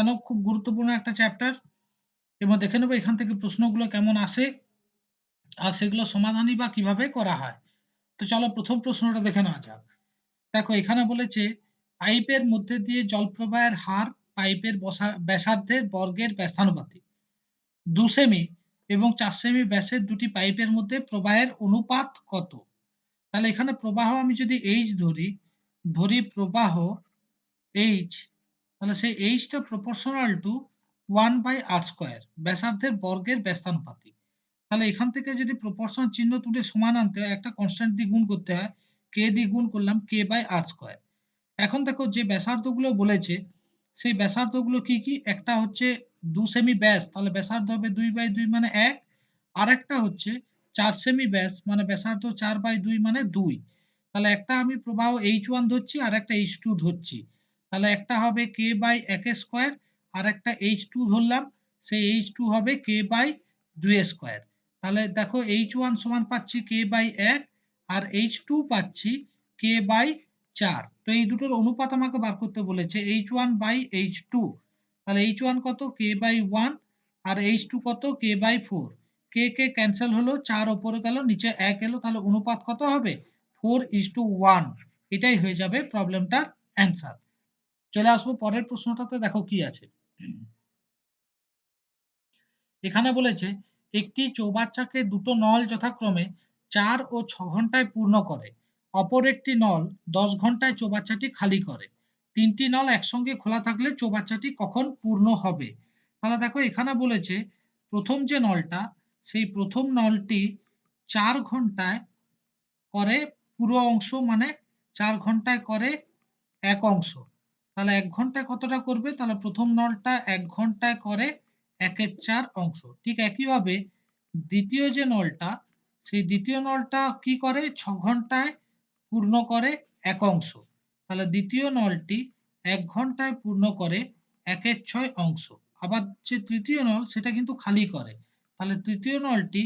জানো, খুব গুরুত্বপূর্ণ একটা চ্যাপ্টার এবং দেখে নেব এখান থেকে প্রশ্নগুলো কেমন আসে আর সেগুলো সমাধানই বা কীভাবে করা হয়। তো চলো প্রথম প্রশ্নটা দেখে নেওয়া যাক। দেখো, এখানে বলেছে, পাইপের মধ্যে দিয়ে জল প্রবাহের হার পাইপের ব্যাসার্ধের বর্গের ব্যস্তানুপাতিক দু সেমি এবং চার সেমি ব্যাসের দুটি পাইপের মধ্যে প্রবাহের অনুপাত কত? তাহলে এখানে প্রবাহ আমি যদি এইচ ধরি ধরি প্রবাহ এইচ তাহলে সেই এইচটা proportional to one by R square ব্যাসার্ধের বর্গের ব্যস্তানুপাতিক। তাহলে এখান থেকে যদি প্রপোর্শন চিহ্ন তুলে সমান আনতে হয়, একটা কনস্ট্যান্ট দিয়ে গুণ করতে হয় কে দিয়ে গুণ করলাম কে বাই আর স্কোয়ার এখন দেখো যে ব্যাসার্ধগুলো বলেছে, সেই ব্যাসার্ধগুলো কি কি? একটা হচ্ছে দু সেমি ব্যাস, তাহলে ব্যাসার্ধ হবে দুই বাই দুই মানে এক, আর একটা হচ্ছে চার সেমি ব্যাস মানে ব্যাসার্ধ চার বাই দুই মানে দুই। তাহলে একটা আমি প্রবাহ এইচ ওয়ান ধরছি, আর একটা এইচ টু ধরছি। তাহলে একটা হবে কে বাই এক স্কোয়ার আর একটা এইচ টু ধরলাম, সেই এইচ টু হবে কে বাই দুই স্কোয়ার তাহলে দেখো এইচ ওয়ান সমান পাচ্ছি কে বাই এক আর এইচ টু পাচ্ছি কে বাই চার। তো এই দুটোর অনুপাত আমাকে বার করতে বলেছে H one by H two তাহলে এইচ ওয়ান কত? কে বাই ওয়ান আর এইচ টু কত? K by four K K cancel হলো, চার ওপরে গেল, নিচে এক এলো, তাহলে অনুপাত কত হবে? ফোর ইস টু ওয়ান এটাই হয়ে যাবে প্রবলেমটার অ্যান্সার চলে আসব। পরের প্রশ্নটাতে দেখো কি আছে। এখানে বলেছে, একটি চৌবাচ্চাকে দুটো নল যথাক্রমে চার ও ছ ঘন্টায় পূর্ণ করে। অপর একটি নল দশ ঘন্টায় চৌবাচ্চাটি খালি করে। তিনটি নল একসঙ্গে খোলা থাকলে চৌবাচ্চাটি কখন পূর্ণ হবে? তাহলে দেখো এখানে বলেছে, প্রথম যে নলটা, সেই প্রথম নলটি চার ঘন্টায় করে পুরো অংশ মানে চার ঘন্টায় করে এক অংশ। তাহলে এক ঘন্টায় কতটা করবে? তাহলে প্রথম নলটা এক ঘন্টায় করে একের চার অংশ। ঠিক একইভাবে দ্বিতীয় যে নলটা, সেই দ্বিতীয় নলটা কি করে? ছ ঘন্টায় পূর্ণ করে এক অংশ। তাহলে দ্বিতীয় নলটি এক ঘন্টায় পূর্ণ করে একের ছয় অংশ। আবার যে তৃতীয় নল, সেটা কিন্তু খালি করে। তাহলে তৃতীয় নলটি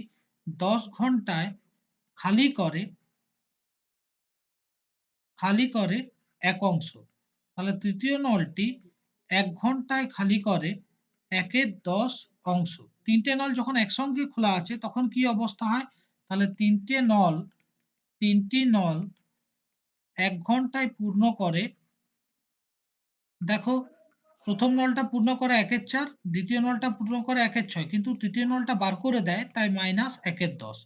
দশ ঘন্টায় খালি করে খালি করে এক অংশ। তাহলে তৃতীয় নলটি এক ঘন্টায় খালি করে একের দশ অংশ। তিনটে নল যখন একসঙ্গে খোলা আছে, তখন কি অবস্থা হয়? তাহলে তিনটে নল, তিনটি নল এক ঘন্টায় পূর্ণ করে, দেখো, প্রথম নলটা পূর্ণ করে একের চার, দ্বিতীয় নলটা পূর্ণ করে একের ছয়, কিন্তু তৃতীয় নলটা বার করে দেয়, তাই মাইনাস একের দশ।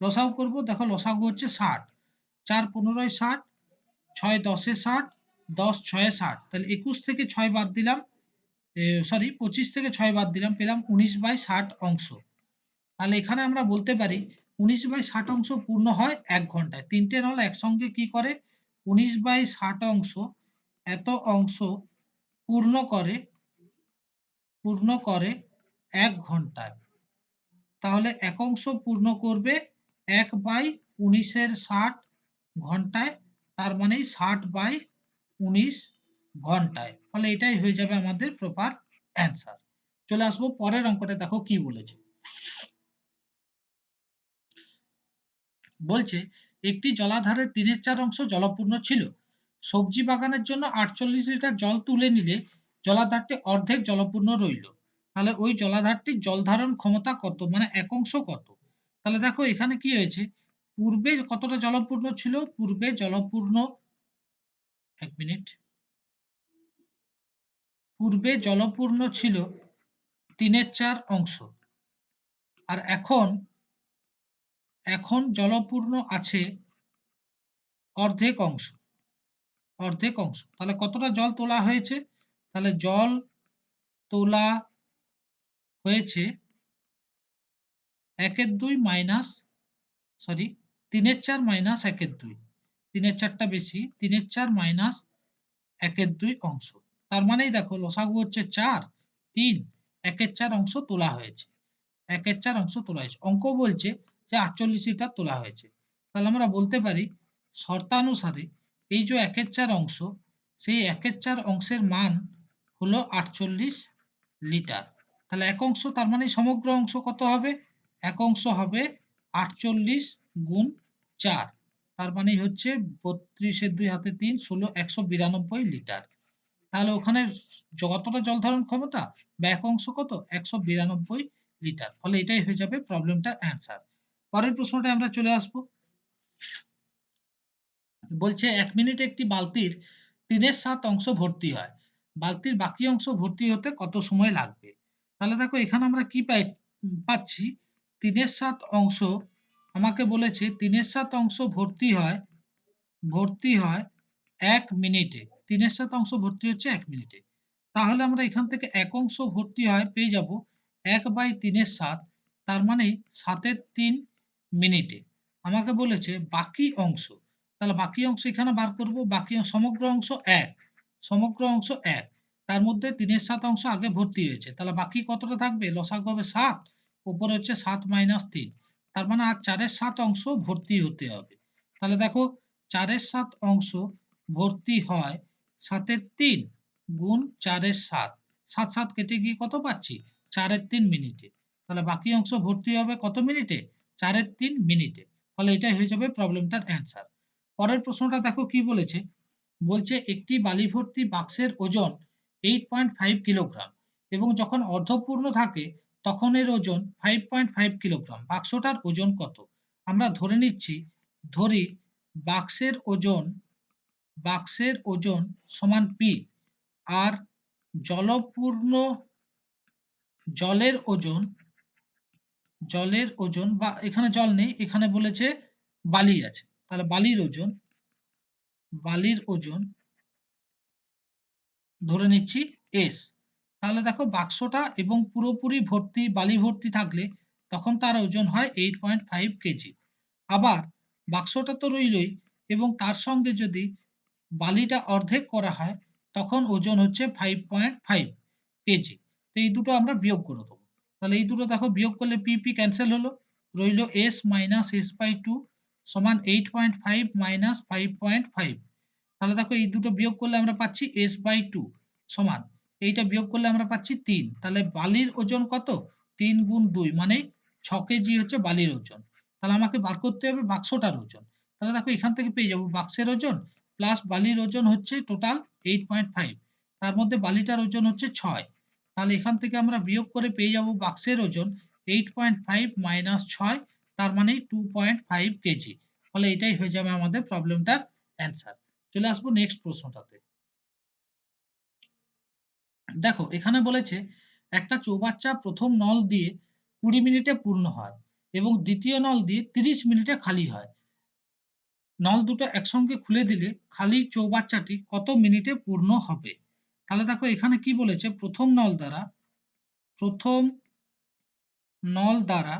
লসাগু করব, দেখো, লসাগু হচ্ছে ষাট। চার পনেরোয় ষাট, ছয় দশে ষাট দশ, ছয়ে ষাট তাহলে একুশ থেকে ছয় বাদ দিলাম সরি পঁচিশ থেকে ছয় বাদ দিলাম, পেলাম উনিশ বাই ষাট অংশ। তাহলে এখানে আমরা বলতে পারি, উনিশ বাই ষাট অংশ পূর্ণ হয় এক ঘন্টায়। তিনটে নল একসঙ্গে কি করে? উনিশ বাই ষাট অংশ এত অংশ পূর্ণ করে পূর্ণ করে এক ঘন্টায়। তাহলে এক অংশ পূর্ণ করবে এক বাই উনিশের ষাট ঘন্টায়, তার মানে ষাট বাই উনিশ ঘন্টায়। ফলে এটাই হয়ে যাবে আমাদের প্রপার অ্যান্সার চলে আসব পরের অঙ্কটা, দেখো কি বলেছে। বলছে, একটি জলাধারের তিনের চার অংশ জলপূর্ণ ছিল। সবজি বাগানের জন্য আটচল্লিশ লিটার জল তুলে নিলে জলাধারটি অর্ধেক জলপূর্ণ রইল। তাহলে ওই জলাধারটির জল ধারণ ক্ষমতা কত? মানে এক অংশ কত? তাহলে দেখো এখানে কি হয়েছে? পূর্বে কতটা জলপূর্ণ ছিল? পূর্বে জলপূর্ণ এক মিনিট। পূর্বে জলপূর্ণ ছিল তিনের চার অংশ। আর এখন এখন জলপূর্ণ আছে অর্ধেক অংশ। অর্ধেক অংশ। তাহলে কতটা জল তোলা হয়েছে? তাহলে জল তোলা হয়েছে একের দুই মাইনাস, সরি, তিনের চার মাইনাস একের দুই। তিনের চারটা বেশি, তিনের চার মাইনাস একের দুই অংশ। তার মানেই দেখো, লসাগু হচ্ছে চার, তিন, একের চার অংশ তোলা হয়েছে। একের চার অংশ তোলা হয়েছে। অঙ্ক বলছে যে আটচল্লিশ লিটার তোলা হয়েছে। তাহলে আমরা বলতে পারি, শর্তানুসারে এই যে একের চার অংশ, সেই একের চার অংশের মান হলো আটচল্লিশ লিটার। তাহলে এক অংশ, তার মানে সমগ্র অংশ কত হবে? এক অংশ হবে আটচল্লিশ গুণ চার। তার মানে হচ্ছে বত্রিশের দুই হাতে তিন, ষোলো একশো বিরানব্বই লিটার। তাহলে ওখানে কতটা জল ধারণ ক্ষমতা বা এক অংশ কত? একশো বিরানব্বই লিটার। ফলে এটাই হয়ে যাবে প্রবলেমটার অ্যান্সার পরের প্রশ্নটা আমরা চলে আসব। বলছে, এক মিনিটে একটি বালতির তিনের সাত অংশ ভর্তি হয়। বালতির বাকি অংশ ভর্তি হতে কত সময় লাগবে? তাহলে দেখো, এখানে আমরা কি পাই পাচ্ছি? তিনের সাত অংশ আমাকে বলেছে, তিনের সাত অংশ ভর্তি হয় ভর্তি হয় এক মিনিটে। তিনের সাত অংশ ভর্তি হচ্ছে এক মিনিটে। তাহলে আমরা এখান থেকে এক অংশ ভর্তি হয়, পেয়ে যাব এক বাই তিনের সাত, তার মানে সাতের তিন মিনিটে। আমাকে বলেছে, বাকি অংশ, তাহলে বাকি অংশ এখানে বার করব, বাকি সমগ্র অংশ এক, সমগ্র অংশ এক, তার মধ্যে তিনের সাত অংশ আগে ভর্তি হয়েছে। তাহলে বাকি কতটা থাকবে? লসাগ হবে সাত, উপরে হচ্ছে সাত মাইনাস তিন। তার মানে আর চারের সাত অংশ ভর্তি হতে হবে। তাহলে দেখো, চারের সাত অংশ ভর্তি হয় সাতের তিন গুণ চারের সাত। সাত সাত কেটে গিয়ে কত পাচ্ছি? চারের তিন মিনিটে। তাহলে বাকি অংশ ভর্তি হবে কত মিনিটে? চারের তিন মিনিটে। ফলে এটাই হয়ে যাবে প্রবলেমটার অ্যান্সার পরের প্রশ্নটা দেখো কি বলেছে? বলছে একটি বালি ভর্তি বাক্সের ওজন এইট পয়েন্ট ফাইভ কিলোগ্রাম এবং যখন অর্ধপূর্ণ থাকে তখন এর ওজন ফাইভ পয়েন্ট ফাইভ কিলোগ্রাম বাক্সটার ওজন কত? আমরা ধরে নিচ্ছি, ধরি বাক্সের ওজন বাক্সের ওজন সমান পি আর জলপূর্ণ, জলের ওজন জলের ওজন বা এখানে জল নেই, এখানে বলেছে বালি আছে। তাহলে বালির ওজন বালির ওজন ধরে নিচ্ছি এস তাহলে দেখো বাক্সটা এবং পুরোপুরি ভর্তি, বালি ভর্তি থাকলে তখন তার ওজন হয় এইট পয়েন্ট ফাইভ কেজি আবার বাক্সটা তো রইলই এবং তার সঙ্গে যদি বালিটা অর্ধেক করা হয়, তখন ওজন হচ্ছে ফাইভ পয়েন্ট ফাইভ কেজি তো এই দুটো আমরা বিয়োগ করে দেবো। তাহলে এই দুটো দেখো বিয়োগ করলে পি পি ক্যান্সেল হলো, রইল S minus S by two সমান eight point five minus five point five তাহলে দেখো এই দুটো বিয়োগ করলে আমরা পাচ্ছি এস বাই টু সমান এইটা বিয়োগ করলে আমরা পাচ্ছি তিন। তাহলে বালির ওজন কত? তিন গুণ দুই মানে ছ কেজি হচ্ছে বালির ওজন। তাহলে আমাকে বার করতে হবে বাক্সটার ওজন। তাহলে দেখো এখান থেকে পেয়ে যাব বাক্সের ওজন প্লাস বালির ওজন হচ্ছে টোটাল এইট পয়েন্ট ফাইভ তার মধ্যে বালিটার ওজন হচ্ছে ছয়। তাহলে এখান থেকে আমরা বিয়োগ করে পেয়ে যাব বাক্সের ওজন এইট পয়েন্ট ফাইভ মাইনাস ছয়, তার মানে টু পয়েন্ট ফাইভ কেজি। ফলে এটাই হয়ে যাবে আমাদের প্রবলেমটার অ্যান্সার চলে আসব নেক্সট প্রশ্নটাতে। দেখো, এখানে বলেছে, একটা চৌবাচ্চা প্রথম নল দিয়ে কুড়ি মিনিটে পূর্ণ হয় এবং দ্বিতীয় নল দিয়ে তিরিশ মিনিটে খালি হয়। নল দুটো একসঙ্গে খুলে দিলে খালি চৌবাচ্চাটি কত মিনিটে পূর্ণ হবে? তাহলে দেখো, এখানে কি বলেছে? প্রথম নল দ্বারা, প্রথম নল দ্বারা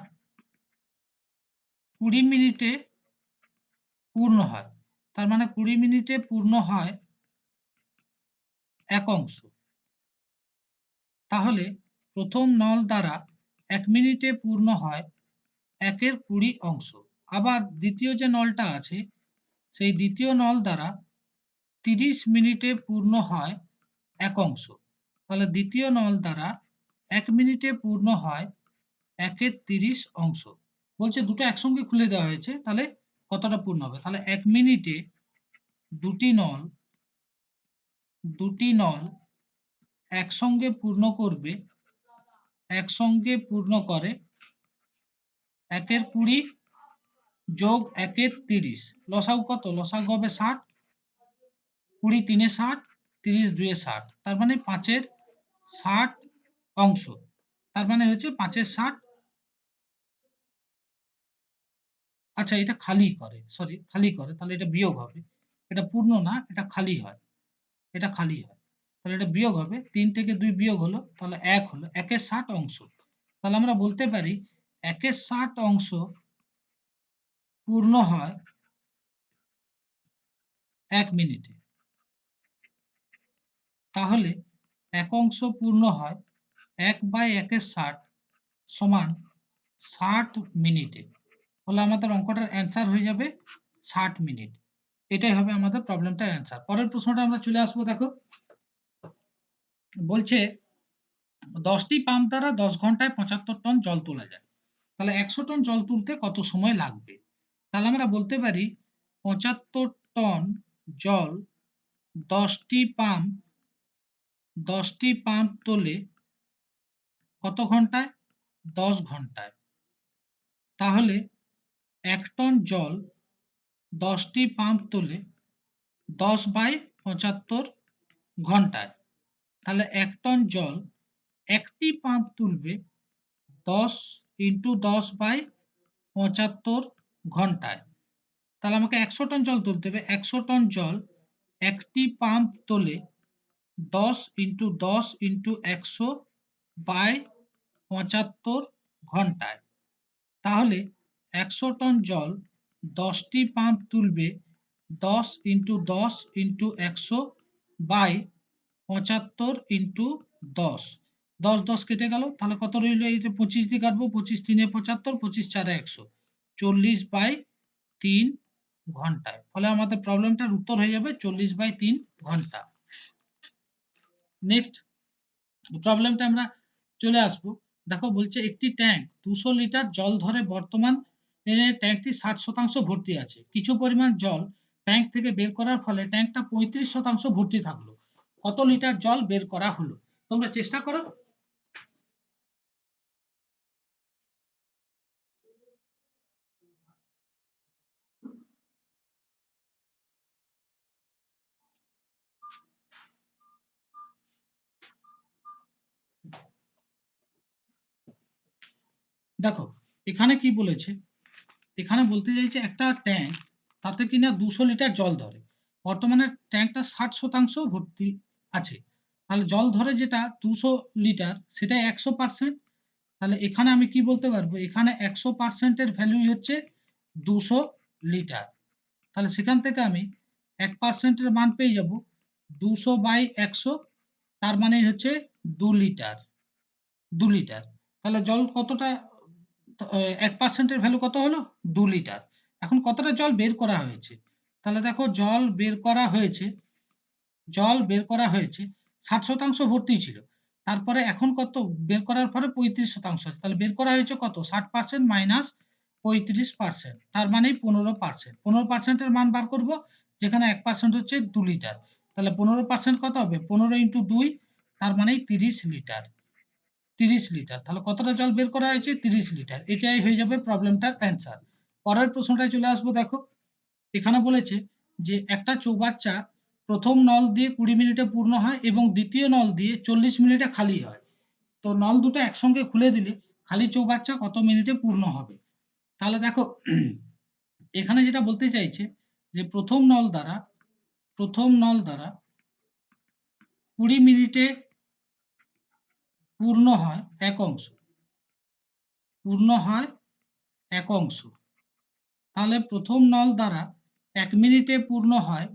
কুড়ি মিনিটে পূর্ণ হয়। তার মানে কুড়ি মিনিটে পূর্ণ হয় এক অংশ। তাহলে প্রথম নল দ্বারা এক মিনিটে পূর্ণ হয় একের কুড়ি অংশ। আবার দ্বিতীয় যে নলটা আছে, সেই দ্বিতীয় নল দ্বারা তিরিশ মিনিটে পূর্ণ হয় এক অংশ। তাহলে দ্বিতীয় নল দ্বারা এক মিনিটে পূর্ণ হয় একের তিরিশ অংশ। বলছে দুটো একসঙ্গে খুলে দেওয়া হয়েছে, তাহলে কতটা পূর্ণ হবে? তাহলে এক মিনিটে দুটি নল দুটি নল একসঙ্গে পূর্ণ করবে, একসঙ্গে পূর্ণ করে, একের কুড়ি যোগ একের তিরিশ। লসাগু কত? লসাগু হবে ষাট, কুড়ি তিনে ষাট, তিরিশ দুয়ে ষাট। তার মানে পাঁচের ষাট অংশ। তার মানে হচ্ছে পাঁচের ষাট। আচ্ছা এটা খালি করে সরি খালি করে, তাহলে এটা বিয়োগ হবে। এটা পূর্ণ না, এটা খালি হয়। এটা খালি হয়। তাহলে এটা বিয়োগ হবে। তিন থেকে দুই বিয়োগ হলো, তাহলে এক হলো। একের ষাট অংশ। তাহলে আমরা বলতে পারি, একের ষাট অংশ পূর্ণ হয় এক মিনিটে। তাহলে এক অংশ পূর্ণ হয় এক বাই একের ষাট সমান ষাট মিনিটে। তাহলে আমাদের অঙ্কটার অ্যান্সার হয়ে যাবে ষাট মিনিট। এটাই হবে আমাদের প্রবলেমটার অ্যান্সার। পরের প্রশ্নটা আমরা চলে আসব, দেখো। বলছে, দশটি পাম্প দ্বারা দশ ঘন্টায় পঁচাত্তর টন জল তোলা যায়। তাহলে একশো টন জল তুলতে কত সময় লাগবে? তাহলে আমরা বলতে পারি, পঁচাত্তর টন জল দশটি পাম্প দশটি পাম্প তোলে কত ঘন্টায়? দশ ঘন্টায়। তাহলে এক টন জল দশটি পাম্প তোলে দশ বাই পঁচাত্তর ঘন্টায়। তাহলে এক টন জল একটি পাম্প তুলবে দশ ইন্টু দশ বাই পঁচাত্তর ঘন্টায়। তাহলে আমাকে একশো টন জল তুলতে হবে। একশো টন জল একটি পাম্প তোলে দশ ইন্টু দশ ইন্টু একশো বাই পঁচাত্তর ঘন্টায়। তাহলে একশো টন জল দশটি পাম্প তুলবে দশ ইন্টু দশ ইন্টু একশো বাই পঁচাত্তর ইন্টু দশ। দশ দশ কেটে গেল। তাহলে কত রইল? এই যে পঁচিশ দিয়ে কাটবো, পঁচিশ তিনে পঁচাত্তর, পঁচিশ চারে একশো। চল্লিশ বাই তিন ঘন্টায়। ফলে আমাদের প্রবলেমটার উত্তর হয়ে যাবে চল্লিশ বাই তিন ঘণ্টা। নেক্সট প্রবলেমটা আমরা চলে আসব। দেখো, বলছে একটি ট্যাঙ্ক দুশো লিটার জল ধরে বর্তমান ট্যাঙ্কটি ষাট শতাংশ ভর্তি আছে। কিছু পরিমাণ জল ট্যাঙ্ক থেকে বের করার ফলে ট্যাঙ্কটা পঁয়ত্রিশ শতাংশ ভর্তি থাকল। কত লিটার জল বের করা হলো? তোমরা চেষ্টা করো। দেখো, এখানে কি বলেছে? এখানে বলতে চাইছে একটা ট্যাঙ্ক তাতে কিনা দুশো লিটার জল ধরে। বর্তমানে ট্যাঙ্কটা ষাট শতাংশ ভর্তি আছে। তাহলে জল ধরে যেটা দুশো লিটার, সেটা একশো পার্সেন্ট তাহলে এখানে আমি কি বলতে পারব? এখানে একশো পার্সেন্টের ভ্যালু হচ্ছে দুশো লিটার। তাহলে সেখান থেকে আমি এক পার্সেন্টের মান পেয়ে যাব দুশো বাই একশো, তার মানে হচ্ছে দু লিটার দু লিটার। তাহলে জল কতটা, এক পার্সেন্টের ভ্যালু কত হলো? দু লিটার। এখন কতটা জল বের করা হয়েছে? তাহলে দেখো, জল বের করা হয়েছে জল বের করা হয়েছে, ষাট শতাংশ ভর্তি ছিল। তারপরে এখন কত? বের করার পরে পঁয়ত্রিশ শতাংশ তাহলে বের করা হয়েছে কত? ষাট পার্সেন্ট মাইনাস পঁয়ত্রিশ পার্সেন্ট তার মানেই পনেরো পার্সেন্ট পনেরো পার্সেন্টের মান বার করব, যেখানে এক পার্সেন্ট হচ্ছে দু লিটার তাহলে পনেরো পার্সেন্ট কত হবে? পনেরো ইন্টু দুই, তার মানেই তিরিশ লিটার তিরিশ লিটার তাহলে কতটা জল বের করা হয়েছে? তিরিশ লিটার এটাই হয়ে যাবে প্রবলেমটার অ্যান্সার পরের প্রশ্নটায় চলে আসব, দেখো। এখানে বলেছে যে একটা চৌবাচ্চা প্রথম নল দিয়ে কুড়ি মিনিটে পূর্ণ হয় এবং দ্বিতীয় নল দিয়ে চল্লিশ মিনিটে খালি হয়। তো নল দুটো একসঙ্গে খুলে দিলে খালি চৌবাচ্চা কত মিনিটে পূর্ণ হবে? তাহলে দেখো, এখানে যেটা বলতে চাইছে যে প্রথম নল দ্বারা, প্রথম নল দ্বারা কুড়ি মিনিটে পূর্ণ হয় এক অংশ। পূর্ণ হয় এক অংশ। তাহলে প্রথম নল দ্বারা এক মিনিটে পূর্ণ হয়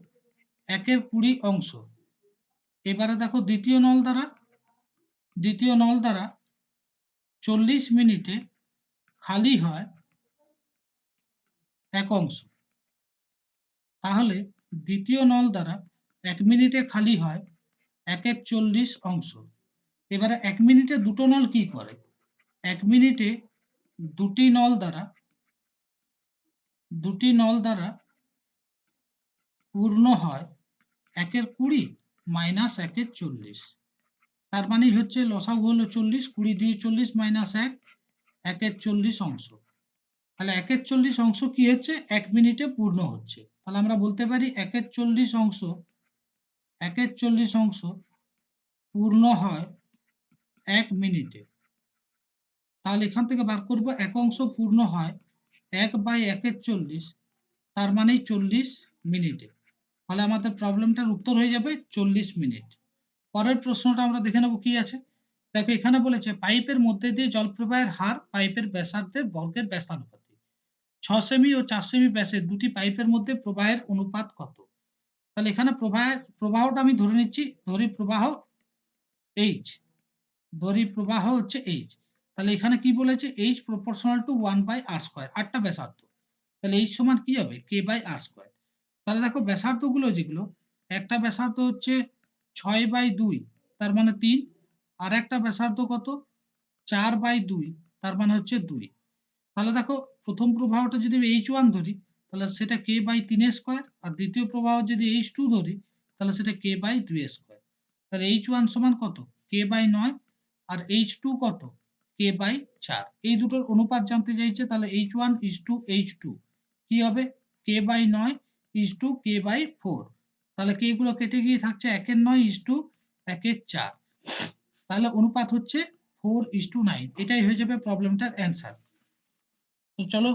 একের কুড়ি অংশ। এবারে দেখো দ্বিতীয় নল দ্বারা, দ্বিতীয় নল দ্বারা চল্লিশ মিনিটে খালি হয় এক অংশ। তাহলে দ্বিতীয় নল দ্বারা এক মিনিটে খালি হয় একের চল্লিশ অংশ। এবারে এক মিনিটে দুটো নল কি করে? এক মিনিটে দুটি নল দ্বারা, দুটি নল দ্বারা পূর্ণ হয় একের কুড়ি মাইনাস একের চল্লিশ। তার মানে হচ্ছে লসাগু হলো চল্লিশ, কুড়ি দিয়ে চল্লিশ মাইনাস এক, একের চল্লিশ অংশ। তাহলে একের চল্লিশ অংশ কি হচ্ছে? এক মিনিটে পূর্ণ হচ্ছে। তাহলে আমরা বলতে পারি একের চল্লিশ অংশ, একের চল্লিশ অংশ পূর্ণ হয় এক মিনিটে। তাহলে এখান থেকে বার করব, এক অংশ পূর্ণ হয় এক বাই একের চল্লিশ, তার মানেই চল্লিশ মিনিটে। তাহলে আমাদের প্রবলেমটার উত্তর হয়ে যাবে চল্লিশ মিনিট। পরের প্রশ্নটা আমরা দেখে নেব কি আছে। দেখো, এখানে বলেছে, পাইপের মধ্যে দিয়ে জল প্রবাহের হার পাইপের ব্যাসার্ধের বর্গের ব্যাসানুপাতি ছ সেমি ও চার সেমি ব্যাসের দুটি পাইপের মধ্যে প্রবাহের অনুপাত কত? তাহলে এখানে প্রবাহের প্রবাহটা আমি ধরে নিচ্ছি, ধরি প্রবাহ এইচ ধরি প্রবাহ হচ্ছে এইচ তাহলে এখানে কি বলেছে? H proportional to one by R square আটটা ব্যাসার্ধ। তাহলে এইচ সমান কি হবে? কে বাই আর স্কোয়ার তাহলে দেখো ব্যাসার্ধগুলো যেগুলো, একটা ব্যাসার্ধ হচ্ছে ছয় বাই দুই, তার মানে তিন, আর একটা ব্যাসার্ধ কত? চার বাই দুই, তার মানে হচ্ছে দুই। তাহলে দেখো প্রথম প্রবাহটা যদি এইচ ওয়ান ধরি, তাহলে সেটা কে বাই তিন স্কোয়ার আর দ্বিতীয় প্রবাহ যদি এইচ টু ধরি, তাহলে সেটা কে বাই দুই স্কোয়ার তাহলে এইচ ওয়ান সমান কত? কে বাই নয়, আর এইচ টু কত? কে বাই চার। এই দুটোর অনুপাত জানতে চাইছে, তাহলে H one is to H two কি হবে? কে বাই নয় is to K by four তাহলে কে গুলো কেটে গিয়ে থাকছে একের নয় ইস টু একের চার। তাহলে অনুপাত হচ্ছে ফোর ইস টু নাইন এটাই হয়ে যাবে প্রবলেমটার অ্যান্সার তো চলো